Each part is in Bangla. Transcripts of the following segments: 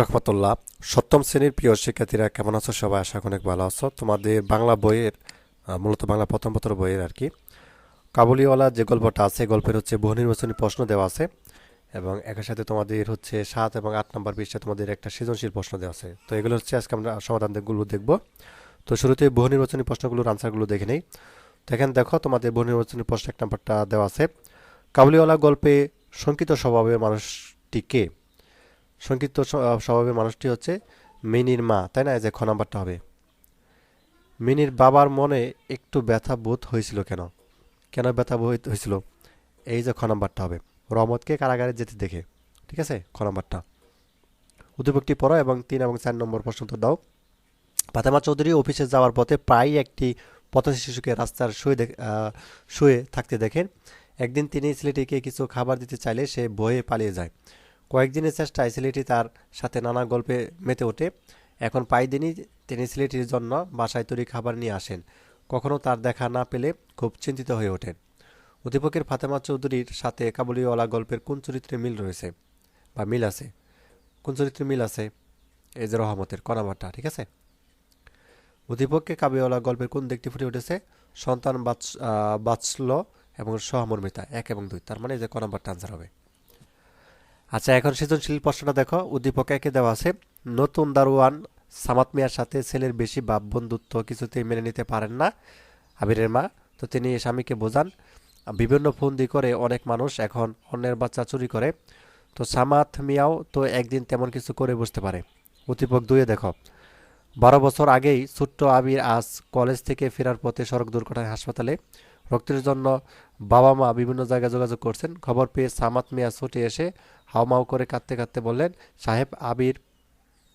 রহমতুল্লাহ, সপ্তম শ্রেণির প্রিয় শিক্ষার্থীরা কেমন আছো? সবাই আশা অনেক ভালো আছো। তোমাদের বাংলা বইয়ের মূলত বাংলা প্রথম পত্র বইয়ের আর কি। কাবুলিওয়ালা যে গল্পটা আছে গল্পের হচ্ছে বহু নির্বাচনী প্রশ্ন দেওয়া আছে এবং একের সাথে তোমাদের হচ্ছে সাত এবং আট নম্বর পৃষ্ঠাে তোমাদের একটা সৃজনশীল প্রশ্ন দেওয়া আছে। তো এগুলো হচ্ছে আজকে আমরা সমাধানগুলো দেখব। তো শুরুতে বহু নির্বাচনী প্রশ্নগুলোর আনসারগুলো দেখে নেই। তো এখানে দেখো, তোমাদের বহু নির্বাচনী প্রশ্ন এক নম্বরটা দেওয়া আছে। কাবুলিওয়ালা গল্পে শঙ্কিত স্বভাবের মানুষটি কে? সংক্ষিপ্ত স্বভাবের মানুষটি হচ্ছে মিনির মা, তাই না? এই যে খ নাম্বারটা হবে। মিনির বাবার মনে একটু ব্যথা বোধ হয়েছিল কেন? কেন ব্যথা বোধ হয়েছিল? এই যে খ নাম্বারটা হবে। রহমতকে কারাগারে যেতে দেখে, ঠিক আছে? খ নাম্বারটা। উদ্যোগটি পড়ো এবং তিন এবং চার নম্বর প্রশ্ন উত্তর দাও। ফাতেমা চৌধুরী অফিসে যাওয়ার পথে প্রায়ই একটি পথ শিশুকে রাস্তার শুয়ে শুয়ে থাকতে দেখেন। একদিন তিনি ছেলেটিকে কিছু খাবার দিতে চাইলে সে বয়ে পালিয়ে যায়। কয়েকদিনের চেষ্টায় ছেলেটি তার সাথে নানা গল্পে মেতে ওঠে। এখন প্রায় দিনই তিনি ছেলেটির জন্য বাসায় তৈরি খাবার নিয়ে আসেন। কখনো তার দেখা না পেলে খুব চিন্তিত হয়ে ওঠেন অধ্যাপকের ফাতেমা চৌধুরীর সাথে কাবুলিওয়ালা গল্পের কোন চরিত্রে মিল রয়েছে বা মিল আছে? কোন চরিত্রে মিল আছে? যে রহমতের কনামাটা ঠিক আছে? অধিপক্ষে কাবিওয়ালা গল্পের কোন দিকটি ফুটে উঠেছে? সন্তান আহ, এবং সহমর্মিতা এক এবং দুই। তার মানে যে ক আনসার হবে। আচ্ছা এখন সৃজনশীল প্রশ্নটা দেখো। উদ্দীপক একে দেওয়া আছে। নতুন দারোয়ান সামাত মিয়ার সাথে ছেলের বেশি ভাব বন্ধুত্ব কিছুতেই মেনে নিতে পারেন না। আবিরের মা। তো তিনি স্বামীকে বোঝান। বিভিন্ন ফন্দি করে অনেক মানুষ এখন অন্যের বাচ্চা চুরি করে। তো সামাত মিয়াও তো একদিন তেমন কিছু করে বসতে পারে। উদ্দীপক দুয়ে দেখো। বারো বছর আগেই ছোট্ট আবির আজ কলেজ থেকে ফেরার পথে সড়ক দুর্ঘটনায় হাসপাতালে। রক্তের জন্য বাবা মা বিভিন্ন জায়গায় যোগাযোগ করছেন। খবর পেয়ে সামাত মিয়া ছুটে এসে হাওমাও করে কাঁদতে কাঁদতে বললেন, সাহেব, আবির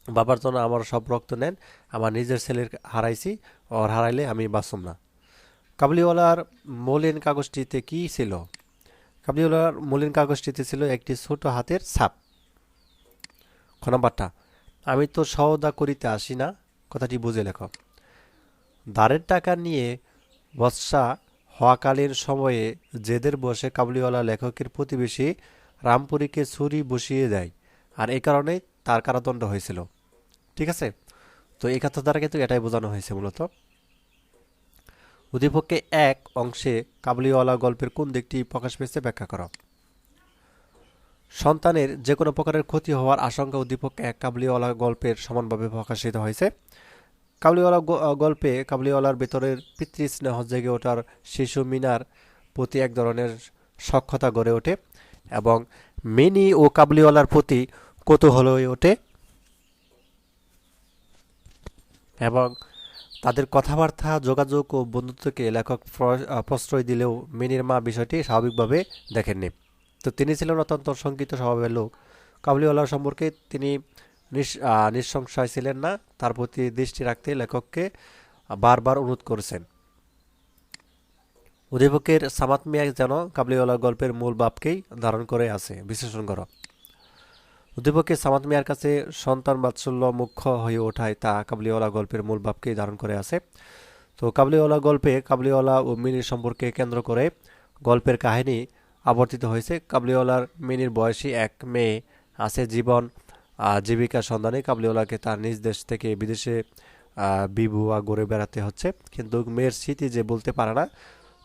বাবার জন্য আমার সব রক্ত নেন, আমার নিজের ছেলের হারাইছি, ওর হারাইলে আমি বাঁচুম না। কাবলিওয়ালার মলিন কাগজটিতে কি ছিল? কাবলিওয়ালার মলিন কাগজটিতে ছিল একটি ছোট হাতের ছাপ। খ আমি তো সওদা করিতে আসি না। কথাটি বুঝে লেখো। দাঁড়ের টাকা নিয়ে বৎসা হওয়াকালীন সময়ে জেদের বসে কাবুলিওয়ালা লেখকের প্রতিবেশী রামপুরীকে ছুরি বসিয়ে দেয়, আর এই কারণেই তার কারাদণ্ড হয়েছিল। ঠিক আছে? তো এই কথা দ্বারা কিন্তু এটাই বোঝানো হয়েছে মূলত। উদ্দীপককে এক অংশে কাবুলিওয়ালা গল্পের কোন দিকটি প্রকাশ পেয়েছে ব্যাখ্যা করো। সন্তানের যে কোনো প্রকারের ক্ষতি হওয়ার আশঙ্কা উদ্দীপক এক কাবুলিওয়ালা গল্পের সমানভাবে প্রকাশিত হয়েছে। কাবুলিওয়ালা গল্পে কাবুলিওয়ালার ভেতরের পিতৃস্নেহ জেগে ওঠার শিশু মিনার প্রতি এক ধরনের সক্ষতা গড়ে ওঠে এবং মিনি ও কাবুলিওয়ালার প্রতি কৌতূহল হয়ে ওঠে এবং তাদের কথাবার্তা, যোগাযোগ ও বন্ধুত্বকে লেখক প্রশ্রয় দিলেও মিনির মা বিষয়টি স্বাভাবিকভাবে দেখেননি। তো তিনি ছিলেন অত্যন্ত শঙ্কিত স্বভাবের লোক। কাবুলিওয়ালা সম্পর্কে তিনি নিঃসংশয় ছিলেন না, তার প্রতি দৃষ্টি রাখতে লেখককে বারবার অনুরোধ করেছেন। অধিপকের সামাত মিয়া যেন কাবলিওয়ালা গল্পের মূল বাপকেই ধারণ করে আছে, বিশ্লেষণ কর। উদ্দীপকের সামাত মিয়ার কাছে সন্তান বাৎসল্য মুখ্য হয়ে ওঠায় তা কাবলিওয়ালা গল্পের মূল ভাবকেই ধারণ করে আছে। তো কাবলিওয়ালা গল্পে কাবলিওয়ালা ও মিনির সম্পর্কে কেন্দ্র করে গল্পের কাহিনী আবর্তিত হয়েছে। কাবলিওয়ালার মিনির বয়সী এক মেয়ে আছে জীবন জীবিকার সন্ধানে কাবলিওয়ালাকে তার নিজ দেশ থেকে বিদেশে বিবুয়া গড়ে বেড়াতে হচ্ছে। কিন্তু মেয়ের স্মৃতি যে বলতে পারে না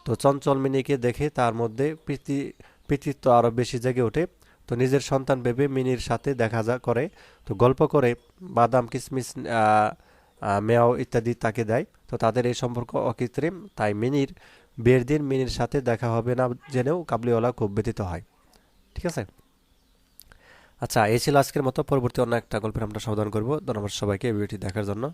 তো চঞ্চল মিনিকে দেখে তার মধ্যে প্রীতি পিতৃত্ব আরও বেশি জেগে ওঠে। তো নিজের সন্তান ভেবে মিনির সাথে দেখা যা করে। তো গল্প করে বাদাম আহ, মেয়াও ইত্যাদি তাকে দেয়। তো তাদের এই সম্পর্ক অকৃত্রিম তাই মিনির বিয়ের দিন মিনির সাথে দেখা হবে না জেনেও কাবলিওয়ালা খুব ব্যথিত হয়। ঠিক আছে? আচ্ছা এই ছিল আজকের মতো। পরবর্তী অন্য একটা গল্পের আমরা সমাধান করব। ধন্যবাদ সবাইকে ভিডিওটি দেখার জন্য।